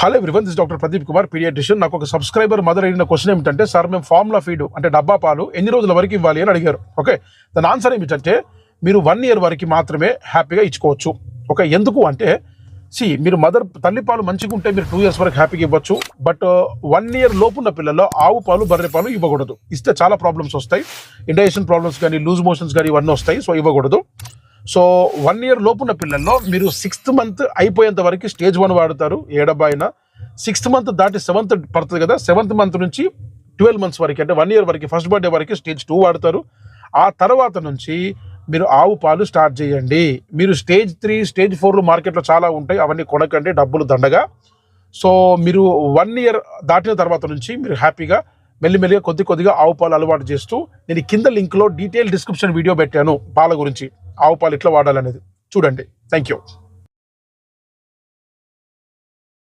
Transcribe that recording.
Hello everyone this doctor Pradeep Kumar paediatrician నాకు ఒక subscriber mother అడిగిన క్వశ్చన్ ఏమిటంటే సార్ మేము ఫార్ములా ఫీడ్ అంటే డబ్బా పాలు ఎన్ని రోజుల వరకు ఇవ్వాలి? అని అడిగారు. ఓకే దాని ఆన్సర్ ఏమిటంటే మీరు వన్ ఇయర్ వరకు మాత్రమే హ్యాపీగా ఇచ్చుకోవచ్చు. ఓకే ఎందుకు అంటే సి మీరు మదర్ తల్లి పాలు మంచిగా ఉంటే మీరు టూ ఇయర్స్ వరకు హ్యాపీగా ఇవ్వచ్చు. బట్ వన్ ఇయర్ లోపున్న పిల్లల్లో ఆవు పాలు బర్రె పాలు ఇవ్వకూడదు. ఇస్తే చాలా ప్రాబ్లమ్స్ వస్తాయి. ఇండైజెషన్ ప్రాబ్లమ్స్ కానీ లూజ్ మోషన్స్ కానీ ఇవన్నీ వస్తాయి. సో ఇవ్వకూడదు. సో వన్ ఇయర్ లోపున్న పిల్లల్లో మీరు సిక్స్త్ మంత్ అయిపోయేంత వరకు స్టేజ్ వన్ వాడతారు ఏడబాయిన. అయినా సిక్స్త్ మంత్ దాటి సెవెంత్ పడుతుంది కదా సెవెంత్ మంత్ నుంచి ట్వెల్వ్ మంత్స్ వరకు అంటే వన్ ఇయర్ వరకు ఫస్ట్ బర్త్డే వరకు స్టేజ్ టూ వాడతారు. ఆ తర్వాత నుంచి మీరు ఆవు పాలు స్టార్ట్ చేయండి. మీరు స్టేజ్ త్రీ స్టేజ్ ఫోర్లు మార్కెట్లో చాలా ఉంటాయి అవన్నీ కొనకండి డబ్బులు దండగా. సో మీరు వన్ ఇయర్ దాటిన తర్వాత నుంచి మీరు హ్యాపీగా మెల్లిమెల్లిగా కొద్ది కొద్దిగా ఆవు పాలు అలవాటు చేస్తూ నేను కింద లింక్లో డీటెయిల్ డిస్క్రిప్షన్ వీడియో పెట్టాను పాల గురించి. ఆవు పాలు ఎట్లా వాడాలనేది. చూడండి. Thank you